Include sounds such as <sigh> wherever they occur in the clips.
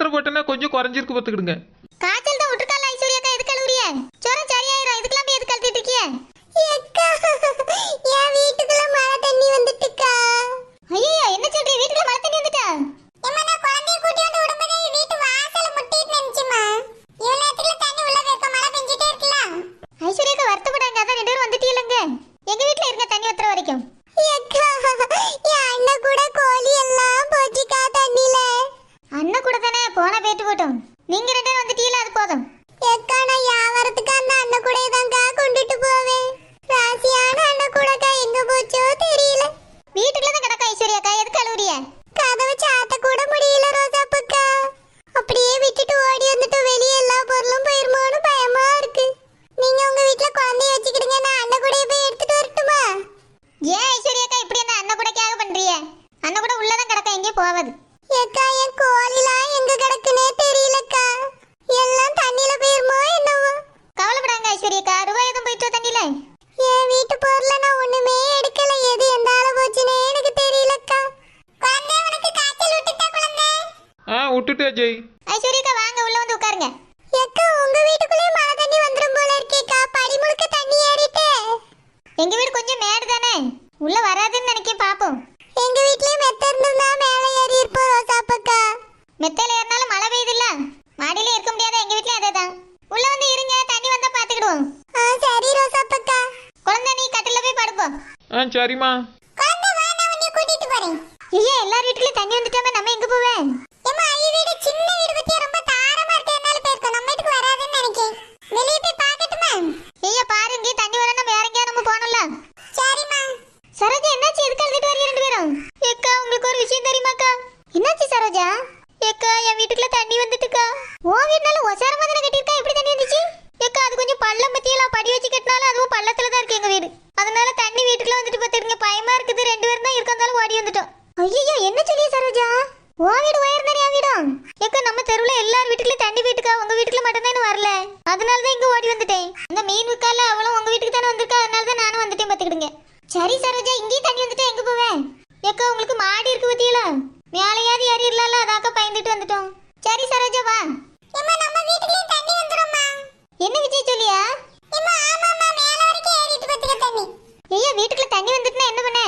மாத்திரை போட்டேன்னா கொஞ்சம் குறைஞ்சிருக்கு பார்த்துக்கிடுங்க. காய்ச்சல் தான் விட்டுருக்கால ஐஸ்வர்யாக்கா எதுக்கு அழுகுறிய ஜுரம் சரியாயிரும் இதுக்கெல்லாம் போய் எதுக்கு அழுத்திட்டு இருக்கிய? என் வீட்டுக்குள்ள மழை தண்ணி வந்துட்டுக்கா. ஐயோ என்ன சொல்றீ வீட்டுக்குள்ள மழை தண்ணி வந்துட்டா? எம்மா நான் குழந்தைய கூட்டி வந்து விடும்போது வீட்டு வாசல்ல முட்டிட்டு நினைச்சுமா இவ்வளவு நேரத்துக்குள்ள தண்ணி உள்ள இருக்க மழை பெஞ்சிட்டே அஜய் ஐஸ்வர்யாக்கா வாங்க உள்ள வந்து உட்காருங்க. ஏக்கா உங்க வீட்டுக்குள்ளே மழை தண்ணி வந்துரும் போல இருக்கேக்கா. படி முழுக்க தண்ணி ஏறிட்டு. எங்க வீடு கொஞ்சம் மேடு தானே? உள்ள வராதுன்னு நினைக்க பாப்போம். எங்க வீட்லயும் மெத்த இருந்திருந்தா மேலே ஏறி இருப்போம் ரோசாப்பக்கா. மெத்தையில ஏறினாலும் மழை பெய்யுதுல்ல? மாடியில இருக்க முடியாத எங்க வீட்லயும் அதே தான் உள்ள வந்து இருங்க தண்ணி வந்தா பாத்துக்கிடுவோம். ஆ சரி ரோசாப்பக்கா. குழந்தை நீ கட்டில போய் படுப்போம் ஆ சரிம்மா. குழந்தை வா நான் உன்னை கூட்டிட்டு போறேன். ஐயா எல்லார் வீட்டுலயும் தண்ணி வந்துட்டாம நம்ம எங்க போவேன்? வீட்டுக்குள்ள வந்துட்டு பார்த்துருங்க பயமா இருக்குது. ரெண்டு பேரும் தான் ஓடி வந்துட்டோம். ஐயோ என்ன சொல்லிய சரோஜா? உன் வீடு உயர் தானே என் வீடும்? ஏக்கா நம்ம தெருவுல எல்லார் வீட்டுக்குள்ளயும் தண்ணி வீட்டுக்கா? உங்க வீட்டுக்குள்ள மட்டும் தான் வரல? அதனால தான் இங்க ஓடி வந்துட்டேன். இந்த மீன் விற்கால அவளும் உங்க வீட்டுக்கு தானே வந்திருக்கா? அதனால தான் நானும் வந்துட்டேன் பாத்துக்கிடுங்க சரி சரோஜா இங்கேயும் தண்ணி வந்துட்டு எங்க போவேன் ஏக்கா உங்களுக்கு மாடி இருக்கு பத்தியலா? மேலையாவது ஏறிடலாம்ல அதாக்கா பயந்துட்டு வந்துட்டோம். சரி சரோஜா வா. என்ன விஜய் சொல்லியா? ஐயா வீட்டுக்குள்ள தண்ணி வந்துட்டுனா என்ன பண்ண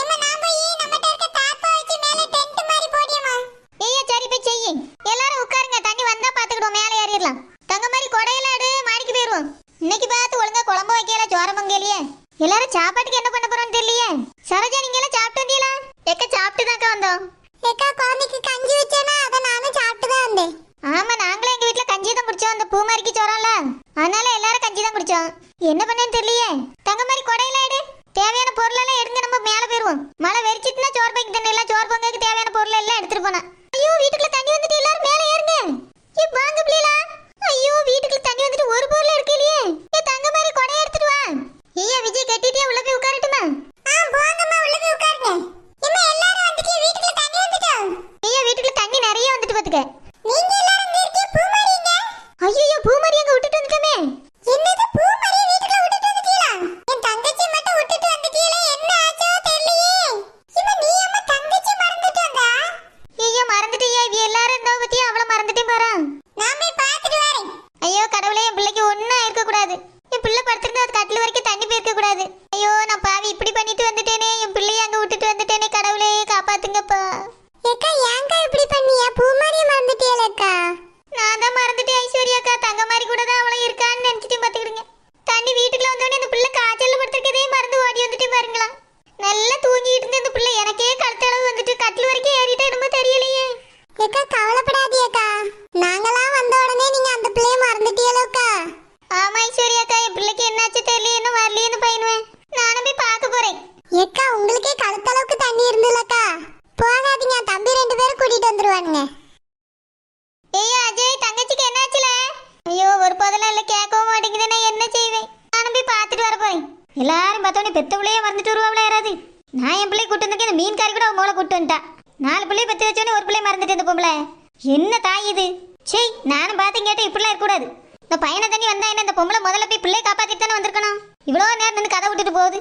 ஏம்மா நான் போய் நம்மகிட்ட இருக்க தாப்பா வச்சு மேல டென்ட் மாதிரி போடியம்மா ஐயா சரி போய் செய்யி எல்லாரும் உட்காருங்க தண்ணி வந்தா பாத்துக்கிடுவோம் மேலே ஏறிடலாம் தங்க மாதிரி கொடையில எடு மாடிக்கு போயிருவோம் இன்னைக்கு பார்த்து ஒழுங்கா குழம்பு வைக்கல சோரம் பொங்கலையே எல்லாரும் சாப்பாட்டுக்கு என்ன பண்ண போறோம்னு தெரியலையே சரோஜா நீங்க எல்லாம் சாப்பிட்டு வந்தீங்களா எக்க சாப்பிட்டு தாக்கா வந்தோம் ஏக்கா குழந்தைக்கு கஞ்சி வச்சேனா அதை நானும் சாப்பிட்டு தான் வந்தேன் ஆமா நாங்களும் எங்க வீட்ல கஞ்சி தான் குடிச்சோம். அந்த பூ மாதிரிக்கு சோறம்ல அதனால எல்லாரும் கஞ்சி தான் குடிச்சோம். என்ன பண்ணேன்னு தெரியலையே. தங்க மாதிரி கொடையில எடு. தேவையான பொருள் எல்லாம் எடுங்க நம்ம மேல போயிருவோம். மழை வெறிச்சிட்டுனா சோறு பைக்கு தண்ணி எல்லாம் சோறு பொங்கலுக்கு தேவையான பொருள் எல்லாம் எடுத்துட்டு போனேன் ஐயோ வீட்டுக்குள்ள தண்ணி வந்து காப்பாத்துங்கப்பா எல்லாரும் பார்த்தோன்னே பெத்தவளையே மறந்துட்டு வருவாங்களா யாராவது. நான் என் பிள்ளை கூட்டு வந்திருக்கேன் இந்த மீன்காரி கூட அவன் கூட்டு வந்துட்டா. நாலு பிள்ளைய பெத்து வச்சோன்னே ஒரு பிள்ளை மறந்துட்டு இந்த பொம்பளை. என்ன தாய் இது? சே நானும் பார்த்து கேட்டேன் இப்படிலாம் இருக்கக்கூடாது. இந்த பையனை தண்ணி வந்தா என்ன இந்த பொம்பளை முதல்ல போய் பிள்ளைய காப்பாத்திட்டு தானே வந்திருக்கணும்? இவ்வளோ நேரம் நின்று கதை விட்டுட்டு போகுது.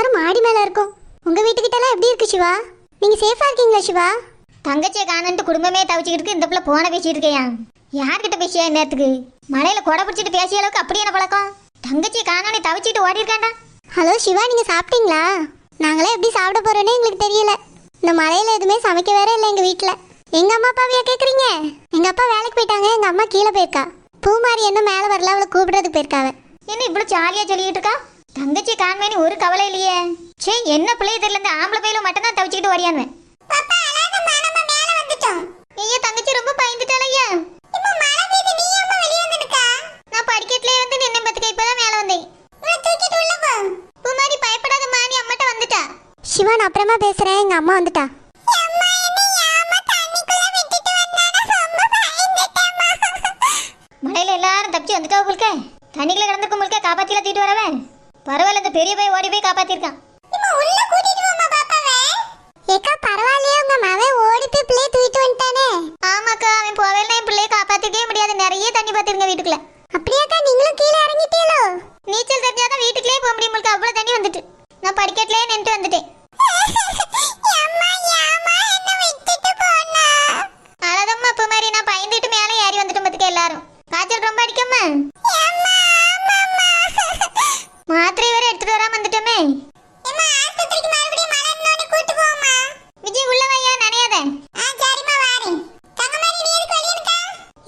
எல்லாரும் மாடி மேல இருக்கோம். உங்க வீட்டுக்கிட்டலாம் எப்படி இருக்கு சிவா? நீங்க சேஃபா இருக்கீங்களா சிவா? தங்கச்சியை காணன்ட்டு குடும்பமே தவிச்சுக்கிட்டு இந்த பிள்ளை போன பேசிட்டு இருக்கையா? யார்கிட்ட பேசியா நேரத்துக்கு? மலையில கொடை பிடிச்சிட்டு பேசிய அளவுக்கு அப்படி என்ன பழக்கம்? தங்கச்சியை காணோன்னு தவிச்சுட்டு ஓடி இருக்காண்டா? ஹலோ சிவா நீங்க சாப்பிட்டீங்களா? நாங்களே எப்படி சாப்பிட போறோன்னே எங்களுக்கு தெரியல. இந்த மழையில எதுவுமே சமைக்க வேற இல்லை எங்க வீட்ல. எங்க அம்மா அப்பாவையா கேக்குறீங்க? எங்க அப்பா வேலைக்கு போயிட்டாங்க எங்க அம்மா கீழே போயிருக்கா. பூமாரி என்ன மேல வரல அவளை கூப்பிடுறதுக்கு போயிருக்காவ என்ன இவ்வளவு ஜாலியா சொல்லிட்டு இருக்கா? தங்கச்சி காண்மேனு ஒரு கவலை இல்லையே. சே என்ன பிள்ளைய தெரியல இந்த ஆம்பளை பையில மட்டும் தான் தவிச்சுக்கிட்டு ஓடியானுவேன் ஐயா தங்கச்சி ரொம்ப பயந்துட்டாளையா நான் படிக்கட்டுல இருந்து நின்று பத்துக்க இப்பதான் மேல வந்தேன். பூமாரி பயப்படாதம்மா நீ அம்மாட்ட வந்துட்டா. சிவா நான் அப்புறமா பேசுறேன் எங்க அம்மா வந்துட்டா. <laughs> மழையில எல்லாரும் தப்பிச்சு வந்துட்டா உங்களுக்கு? தண்ணிக்குள்ள கிடந்திருக்கும் உங்களுக்கு காப்பாத்தில தூக்கிட்டு வரவே பரவாயில்ல இந்த பெரிய பையன் ஓடி போய் காப்பாத்திருக்கான். ஏக்கா பரவாயில்லையே உங்க மவன் ஓடி போய்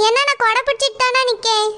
என்ன நான் கொடை பிடிச்சிட்டு தானே நிற்கேன்